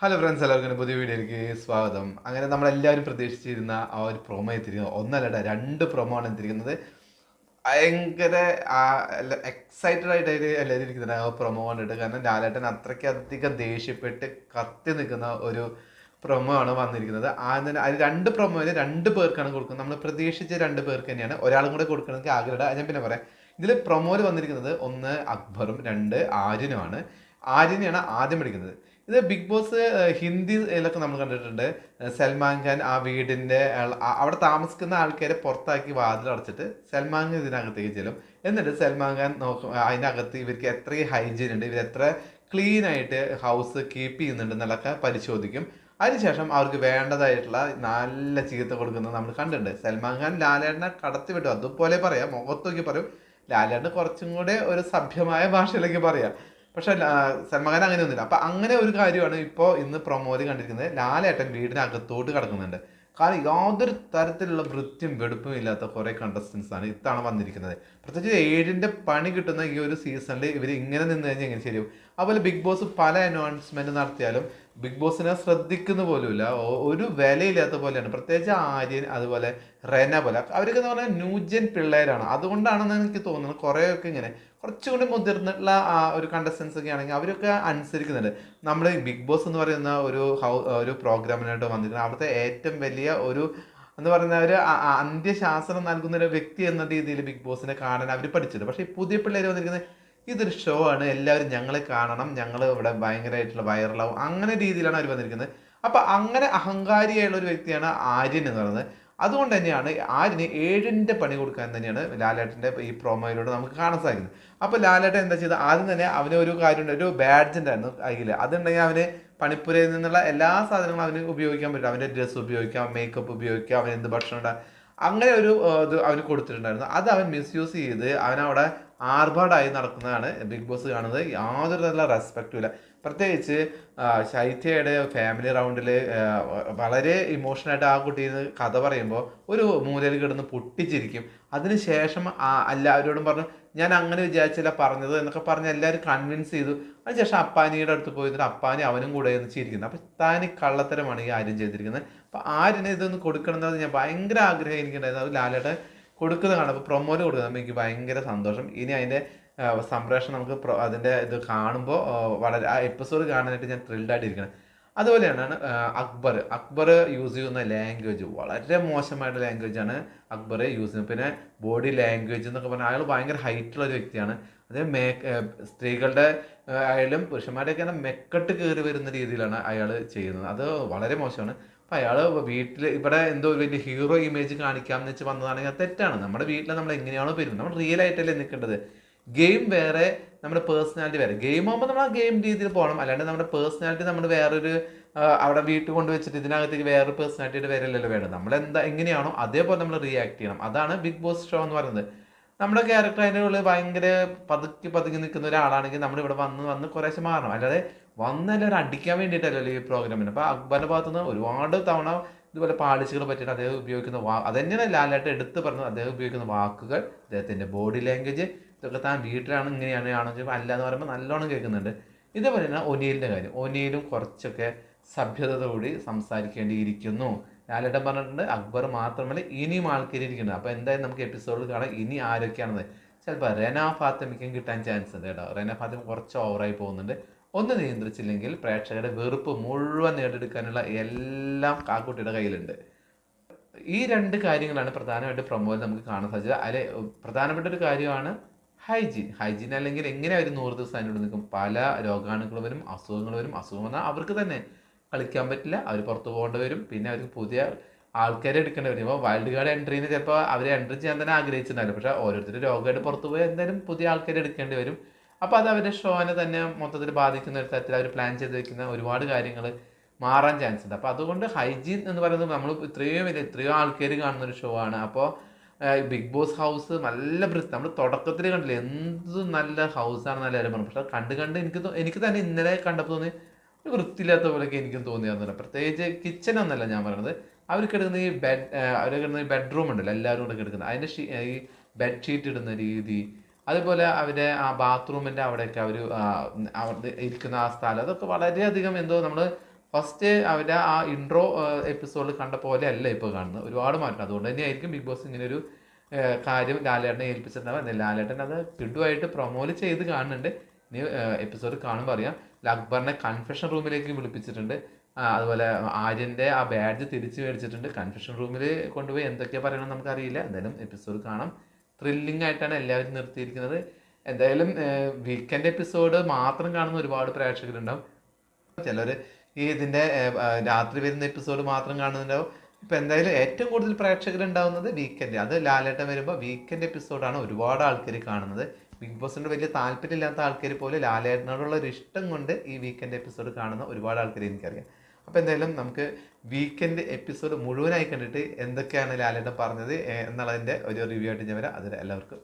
Hello friends എല്ലാവർക്കും പുതിയ വീഡിയോയിലേക്ക് സ്വാഗതം. അങ്ങനെ നമ്മളെല്ലാവരും പ്രതീക്ഷിച്ചിരുന്ന ആ ഒരു പ്രൊമോ എത്തിയിരിക്കുന്നത് ഒന്നല്ല രണ്ട് പ്രൊമോ ആണ് എത്തിയിരിക്കുന്നത്. ഭയങ്കര എക്സൈറ്റഡ് ആയിട്ട് എല്ലാവരും ഇരിക്കുന്നത് ആ പ്രൊമോ കണ്ടിട്ട് കാരണം ലാലേട്ടൻ അത്രയ്ക്ക് അധികം ദേഷ്യപ്പെട്ട് കത്തി നിൽക്കുന്ന ഒരു പ്രൊമോ ആണ് വന്നിരിക്കുന്നത്. ആദ്യം അത് രണ്ട് പ്രൊമോയിൽ രണ്ട് പേർക്കാണ് കൊടുക്കുന്നത്. നമ്മൾ പ്രതീക്ഷിച്ച രണ്ട് പേർക്ക് തന്നെയാണ്. ഒരാളും കൂടെ കൊടുക്കണമെങ്കിൽ ആഗ്രഹം ഞാൻ പിന്നെ പറയാം. ഇതിൽ പ്രൊമോയിൽ വന്നിരിക്കുന്നത് ഒന്ന് അക്ബറും രണ്ട് ആര്യനുമാണ്. ആര്യനെയാണ് ആദ്യം എടുക്കുന്നത് ഇത് ബിഗ് ബോസ് ഹിന്ദിയിലൊക്കെ നമ്മൾ കണ്ടിട്ടുണ്ട്. സൽമാൻ ഖാൻ ആ വീടിന്റെ അവിടെ താമസിക്കുന്ന ആൾക്കാരെ പുറത്താക്കി വാതിൽ അടച്ചിട്ട് സൽമാൻ ഖാൻ ഇതിനകത്തേക്ക് ചെല്ലും. എന്നിട്ട് സൽമാൻ ഖാൻ നോക്കും അതിനകത്ത് ഇവർക്ക് എത്രയും ഹൈജീൻ ഉണ്ട്. ഇവർ എത്ര ക്ലീൻ ആയിട്ട് ഹൗസ് കീപ്പ് ചെയ്യുന്നുണ്ട് എന്നുള്ളതൊക്കെ പരിശോധിക്കും. അതിനുശേഷം അവർക്ക് വേണ്ടതായിട്ടുള്ള നല്ല ചീത്ത കൊടുക്കുന്നത് നമ്മൾ കണ്ടിട്ടുണ്ട്. സൽമാൻ ഖാൻ ലാലേട്ടനെ കടത്തി വിട്ടു. അതുപോലെ പറയാം. മുഖത്ത് നോക്കി പറയും. ലാലേട്ടൻ കുറച്ചും കൂടെ ഒരു സഭ്യമായ ഭാഷയിലേക്ക് പറയാം. പക്ഷെ സൽമാൻ അങ്ങനെ ഒന്നുമില്ല അപ്പൊ അങ്ങനെ ഒരു കാര്യമാണ് ഇപ്പോൾ ഇന്ന് പ്രൊമോയിൽ കണ്ടിരിക്കുന്നത്. ലാലേട്ടൻ വീടിനകത്തോട്ട് കിടക്കുന്നുണ്ട്. കാരണം യാതൊരു തരത്തിലുള്ള വൃത്തിയും വെടുപ്പും ഇല്ലാത്ത കുറെ കണ്ടസ്റ്റൻസ് ആണ് ഇത്തവണ വന്നിരിക്കുന്നത്. പ്രത്യേകിച്ച് ഏഴിന്റെ പണി കിട്ടുന്ന ഈ ഒരു സീസണിൽ ഇവർ ഇങ്ങനെ നിന്ന് കഴിഞ്ഞാൽ എങ്ങനെ ശരിയാവും? അതുപോലെ ബിഗ് ബോസ് പല അനൗൺസ്മെന്റ് നടത്തിയാലും ബിഗ് ബോസിനെ ശ്രദ്ധിക്കുന്ന പോലുമില്ല. ഒരു വിലയില്ലാത്ത പോലെയാണ്. പ്രത്യേകിച്ച് ആര്യൻ അതുപോലെ റെന പോലെ. അവരൊക്കെ എന്ന് പറഞ്ഞാൽ ന്യൂജൻ പിള്ളേരാണ്. അതുകൊണ്ടാണെന്ന് എനിക്ക് തോന്നുന്നത് കുറേയൊക്കെ ഇങ്ങനെ കുറച്ചുകൂടി മുതിർന്നിട്ടുള്ള ആ ഒരു കണ്ടസ്റ്റൻസ് ഒക്കെ ആണെങ്കിൽ അവരൊക്കെ അനുസരിക്കുന്നുണ്ട്. നമ്മൾ ബിഗ് ബോസ് എന്ന് പറയുന്ന ഒരു ഹൗ ഒരു പ്രോഗ്രാമിനായിട്ട് വന്നിരിക്കുന്നത് അവിടുത്തെ ഏറ്റവും വലിയ ഒരു എന്ന് പറയുന്ന ഒരു അന്ത്യശാസനം നൽകുന്ന ഒരു വ്യക്തി എന്ന രീതിയിൽ ബിഗ് ബോസിനെ കാണാൻ അവർ പഠിച്ചത് പക്ഷേ പുതിയ പിള്ളേർ വന്നിരിക്കുന്നത് ഇതൊരു ഷോ ആണ്. എല്ലാവരും ഞങ്ങളെ കാണണം. ഞങ്ങൾ ഇവിടെ ഭയങ്കരമായിട്ടുള്ള വൈറലാവും അങ്ങനെ രീതിയിലാണ് അവർ വന്നിരിക്കുന്നത്. അപ്പം അങ്ങനെ അഹങ്കാരിയായുള്ള ഒരു വ്യക്തിയാണ് ആര്യൻ എന്ന് പറയുന്നത്. അതുകൊണ്ട് തന്നെയാണ് ആര്യന് ഏഴിന്റെ പണി കൊടുക്കാൻ തന്നെയാണ് ലാലേട്ടന്റെ ഈ പ്രൊമോയിലൂടെ നമുക്ക് കാണാൻ സാധിക്കുന്നത്. അപ്പോൾ ലാലേട്ടൻ എന്താ ചെയ്തത്? ആദ്യം തന്നെ അവന് ഒരു കാര്യം ഒരു ബാഡ്ജ് കയ്യിൽ അതുണ്ടെങ്കിൽ അവന് പണിപ്പുരയിൽ നിന്നുള്ള എല്ലാ സാധനങ്ങളും അവന് ഉപയോഗിക്കാൻ പറ്റും. അവന്റെ ഡ്രസ്സ് ഉപയോഗിക്കാം മേക്കപ്പ് ഉപയോഗിക്കാം അവൻ എന്ത് ഭക്ഷണം ഉണ്ടാകും അങ്ങനെ ഒരു ഇത് അവന് കൊടുത്തിട്ടുണ്ടായിരുന്നു. അത് അവൻ മിസ്യൂസ് ചെയ്ത് അവനവിടെ ആർഭാടായി നടക്കുന്നതാണ് ബിഗ് ബോസ് കാണുന്നത്. യാതൊരു തരത്തിലുള്ള റെസ്പെക്റ്റും ഇല്ല. പ്രത്യേകിച്ച് ശൈത്യയുടെ ഫാമിലി റൗണ്ടിൽ വളരെ ഇമോഷണലായിട്ട് ആ കുട്ടി കഥ പറയുമ്പോൾ ഒരു മൂലയിൽ കിടന്ന് പൊട്ടിച്ചിരിക്കും. അതിനുശേഷം എല്ലാവരോടും പറഞ്ഞു ഞാൻ അങ്ങനെ വിചാരിച്ചില്ല പറഞ്ഞത് എന്നൊക്കെ പറഞ്ഞ് എല്ലാവരും കൺവിൻസ് ചെയ്തു. അതിനുശേഷം അപ്പാനിയുടെ അടുത്ത് പോയിട്ട് അപ്പാനി അവനും കൂടെ ഒന്ന് ചിരിക്കുന്നത് അപ്പം താനി കള്ളത്തരമാണ് ഈ ആര്യം ചെയ്തിരിക്കുന്നത്. അപ്പം ആര്യനെ ഇതൊന്ന് കൊടുക്കണം എന്നത് ഞാൻ ഭയങ്കര ആഗ്രഹം എനിക്കുണ്ടായിരുന്നു. അത് ലാലേട്ടൻ കൊടുക്കുന്ന കാണാം. അപ്പോൾ പ്രൊമോയിൽ കൊടുക്കുന്നത് എനിക്ക് ഭയങ്കര സന്തോഷം. ഇനി അതിന്റെ സംപ്രേഷണം നമുക്ക് അതിന്റെ ഇത് കാണുമ്പോൾ വളരെ ആ എപ്പിസോഡ് കാണാനായിട്ട് ഞാൻ ത്രില്ഡ് ആയിട്ടിരിക്കണം. അതുപോലെയാണ് അക്ബർ. അക്ബർ യൂസ് ചെയ്യുന്ന ലാംഗ്വേജ് വളരെ മോശമായിട്ടുള്ള ലാംഗ്വേജ് ആണ് അക്ബർ യൂസ് ചെയ്യുന്നത്. പിന്നെ ബോഡി ലാംഗ്വേജ് എന്നൊക്കെ പറഞ്ഞാൽ അയാൾ ഭയങ്കര ഹൈറ്റുള്ള ഒരു വ്യക്തിയാണ്. അത് മേ സ്ത്രീകളുടെ ആയാലും പുരുഷന്മാരുടെയൊക്കെ മെക്കെട്ട് കയറി വരുന്ന രീതിയിലാണ് അയാൾ ചെയ്യുന്നത്. അത് വളരെ മോശമാണ്. അപ്പം അയാൾ വീട്ടിൽ ഇവിടെ എന്തോ ഒരു വലിയ ഹീറോ ഇമേജ് കാണിക്കാം എന്ന് വെച്ച് വന്നതാണെങ്കിൽ അത് തെറ്റാണ്. നമ്മുടെ വീട്ടിൽ നമ്മൾ എങ്ങനെയാണോ പെരുന്നത് നമ്മൾ റിയൽ ആയിട്ടല്ലേ നിൽക്കേണ്ടത്. ഗെയിം വേറെ നമ്മുടെ പേഴ്സണാലിറ്റി വേറെ. ഗെയിം ആകുമ്പോൾ നമ്മൾ ആ ഗെയിം രീതിയിൽ പോകണം. അല്ലാണ്ട് നമ്മുടെ പേഴ്സണാലിറ്റി നമ്മൾ വേറൊരു അവിടെ വീട്ടിൽ കൊണ്ട് വെച്ചിട്ട് ഇതിനകത്തേക്ക് വേറൊരു പേഴ്സണാലിറ്റിയുടെ വരല്ലല്ലോ. വേണം നമ്മൾ എന്താ എങ്ങനെയാണോ അതേപോലെ നമ്മൾ റിയാക്ട് ചെയ്യണം. അതാണ് ബിഗ് ബോസ് ഷോ എന്ന് പറയുന്നത്. നമ്മുടെ ക്യാരക്ടർ അതിന്റെ ഉള്ളിൽ ഭയങ്കര പതുക്കി പതുക്കി നിൽക്കുന്ന ഒരാളാണെങ്കിൽ നമ്മൾ ഇവിടെ വന്ന് വന്ന് കുറേശ്ശെ മാറണം. അല്ലാതെ വന്നെല്ലാവരും അടിക്കാൻ വേണ്ടിയിട്ടല്ലോ ഈ പ്രോഗ്രാമിന് അപ്പോൾ അക്ബറിന്റെ ഭാഗത്തുനിന്ന് ഒരുപാട് തവണ ഇതുപോലെ പാളിച്ചുകൾ പറ്റിയിട്ട് അദ്ദേഹം ഉപയോഗിക്കുന്ന വാ അതന്നെയാണ് ലാലായിട്ട് എടുത്ത് പറഞ്ഞത്. അദ്ദേഹം ഉപയോഗിക്കുന്ന വാക്കുകൾ അദ്ദേഹത്തിന്റെ ബോഡി ലാംഗ്വേജ് ഇതൊക്കെ താൻ വീട്ടിലാണ് ഇങ്ങനെയാണ് ചോദിച്ചാൽ അല്ല എന്ന് പറയുമ്പോൾ നല്ലോണം കേൾക്കുന്നുണ്ട്. ഇതേപോലെ തന്നെ ഒനിയലിന്റെ കാര്യം. ഒനിയലും കുറച്ചൊക്കെ സഭ്യതയോടുകൂടി സംസാരിക്കേണ്ടിയിരിക്കുന്നു. ലാലേട്ടൻ പറഞ്ഞിട്ടുണ്ട് അക്ബർ മാത്രമല്ല ഇനിയും ആൾക്കാർ ഇരിക്കുന്നുണ്ട് അപ്പോൾ എന്തായാലും നമുക്ക് എപ്പിസോഡിൽ കാണാം. ഇനി ആരൊക്കെയാണെന്ന്. ചിലപ്പോൾ റെന ഫാത്തിമയ്ക്കും കിട്ടാൻ ചാൻസ് ഉണ്ട് കേട്ടോ. റെന ഫാത്തിമ കുറച്ച് ഓവറായി പോകുന്നുണ്ട്. ഒന്ന് നിയന്ത്രിച്ചില്ലെങ്കിൽ പ്രേക്ഷകരുടെ വെറുപ്പ് മുഴുവൻ നേടിയെടുക്കാനുള്ള എല്ലാം കാക്കുട്ടിയുടെ കയ്യിലുണ്ട്. ഈ രണ്ട് കാര്യങ്ങളാണ് പ്രധാനമായിട്ട് പ്രൊമോയിൽ നമുക്ക് കാണാൻ സാധിച്ചത്. അല്ലെ പ്രധാനപ്പെട്ട ഒരു കാര്യമാണ് ഹൈജീൻ ഹൈജീൻ അല്ലെങ്കിൽ എങ്ങനെ അവർ നൂറ് ദിവസം അതിനോട് നിൽക്കും? പല രോഗാണുക്കൾ വരും അസുഖങ്ങൾ വരും. അസുഖം വന്നാൽ അവർക്ക് തന്നെ കളിക്കാൻ പറ്റില്ല. അവർ പുറത്തു പോകേണ്ടി വരും. പിന്നെ അവർക്ക് പുതിയ ആൾക്കാരെ എടുക്കേണ്ടി വരും ഇപ്പോൾ വൈൽഡ് കാർഡ് എൻട്രീന് ചിലപ്പോൾ അവരെ എൻട്രി ചെയ്യാൻ തന്നെ ആഗ്രഹിച്ചിരുന്നാലും പക്ഷേ ഓരോരുത്തർ രോഗമായിട്ട് പുറത്തു പോയി എന്തായാലും പുതിയ ആൾക്കാരെ എടുക്കേണ്ടി വരും. അപ്പോൾ അത് അവരുടെ ഷോനെ തന്നെ മൊത്തത്തിൽ ബാധിക്കുന്ന ഒരു തരത്തിൽ അവർ പ്ലാൻ ചെയ്ത് വെക്കുന്ന ഒരുപാട് കാര്യങ്ങൾ മാറാൻ ചാൻസ് ഉണ്ട്. അപ്പോൾ അതുകൊണ്ട് ഹൈജീൻ എന്ന് പറയുന്നത് നമ്മൾ ഇത്രയും വലിയ എത്രയോ ആൾക്കാർ കാണുന്ന ഒരു ഷോ ആണ് അപ്പോൾ ബിഗ് ബോസ് ഹൗസ് നല്ല വൃത്തി നമ്മൾ തുടക്കത്തിൽ കണ്ടില്ലേ എന്ത് നല്ല ഹൗസാണ് നല്ല കാര്യം പറഞ്ഞു. പക്ഷെ കണ്ട് കണ്ട് എനിക്ക് എനിക്ക് തന്നെ ഇന്നലെ കണ്ടപ്പോൾ തോന്നി ഒരു വൃത്തിയില്ലാത്ത പോലെയൊക്കെ എനിക്കും തോന്നിയായിരുന്നില്ല പ്രത്യേകിച്ച് കിച്ചൺ ഒന്നല്ല ഞാൻ പറയുന്നത് അവർ കിടക്കുന്ന ഈ ബെഡ് അവർ കിടക്കുന്ന ഈ ബെഡ്റൂം ഉണ്ടല്ലോ എല്ലാവരും കൂടെ കിടക്കുന്നത്. അതിന്റെ ഈ ബെഡ്ഷീറ്റ് ഇടുന്ന രീതി അതുപോലെ അവരെ ആ ബാത്റൂമിന്റെ അവിടെയൊക്കെ അവർ ഇരിക്കുന്ന ആ സ്ഥലം. അതൊക്കെ വളരെയധികം എന്തോ നമ്മൾ ഫസ്റ്റ് അവരുടെ ആ ഇൻട്രോ എപ്പിസോഡിൽ കണ്ട പോലെ അല്ല ഇപ്പോൾ കാണുന്നത്. ഒരുപാട് മാറ്റം. അതുകൊണ്ട് തന്നെ ആയിരിക്കും ബിഗ് ബോസ് ഇങ്ങനെ ഒരു കാര്യം ലാലേട്ടനെ ഏൽപ്പിച്ചിട്ടുണ്ടാവുക ലാലേട്ടൻ അത് കിടുവായിട്ട് പ്രൊമോൽ ചെയ്ത് കാണുന്നുണ്ട്. ഇനി എപ്പിസോഡ് കാണുമ്പോൾ അറിയാം. അക്ബറിനെ കൺഫെഷൻ റൂമിലേക്ക് വിളിപ്പിച്ചിട്ടുണ്ട്. അതുപോലെ ആര്യന്റെ ആ ബാഡ്ജ് തിരിച്ചു മേടിച്ചിട്ടുണ്ട്. കൺഫെഷൻ റൂമിൽ കൊണ്ടുപോയി എന്തൊക്കെയാണ് പറയണമെന്ന് നമുക്കറിയില്ല. എന്തായാലും എപ്പിസോഡ് കാണാം. ത്രില്ലിംഗ് ആയിട്ടാണ് എല്ലാവരും നിർത്തിയിരിക്കുന്നത്. എന്തായാലും വീക്കെൻഡ് എപ്പിസോഡ് മാത്രം കാണുന്ന ഒരുപാട് പ്രേക്ഷകരുണ്ടാവും. ചിലർ ഈ ഇതിന്റെ രാത്രി വരുന്ന എപ്പിസോഡ് മാത്രം കാണുന്നുണ്ടാവും. ഇപ്പം എന്തായാലും ഏറ്റവും കൂടുതൽ പ്രേക്ഷകരുണ്ടാവുന്നത് വീക്കെൻഡ് അത് ലാലേട്ടൻ വരുമ്പോൾ വീക്കെൻഡ് എപ്പിസോഡാണ് ഒരുപാട് ആൾക്കാർ കാണുന്നത്. ബിഗ് ബോസിന്റെ വലിയ താല്പര്യമില്ലാത്ത ആൾക്കാർ പോലും ലാലേട്ടനോടുള്ള ഒരു ഇഷ്ടം കൊണ്ട് ഈ വീക്കെൻഡ് എപ്പിസോഡ് കാണുന്ന ഒരുപാട് ആൾക്കാർ എനിക്കറിയാം. അപ്പോൾ എന്തായാലും നമുക്ക് വീക്കെൻഡ് എപ്പിസോഡ് മുഴുവനായി കണ്ടിട്ട് എന്തൊക്കെയാണ് ലാലേട്ടൻ പറഞ്ഞത് എന്നുള്ളതിന്റെ ഒരു റിവ്യൂ ആയിട്ട് ഞാൻ വരാം. അതിൽ എല്ലാവർക്കും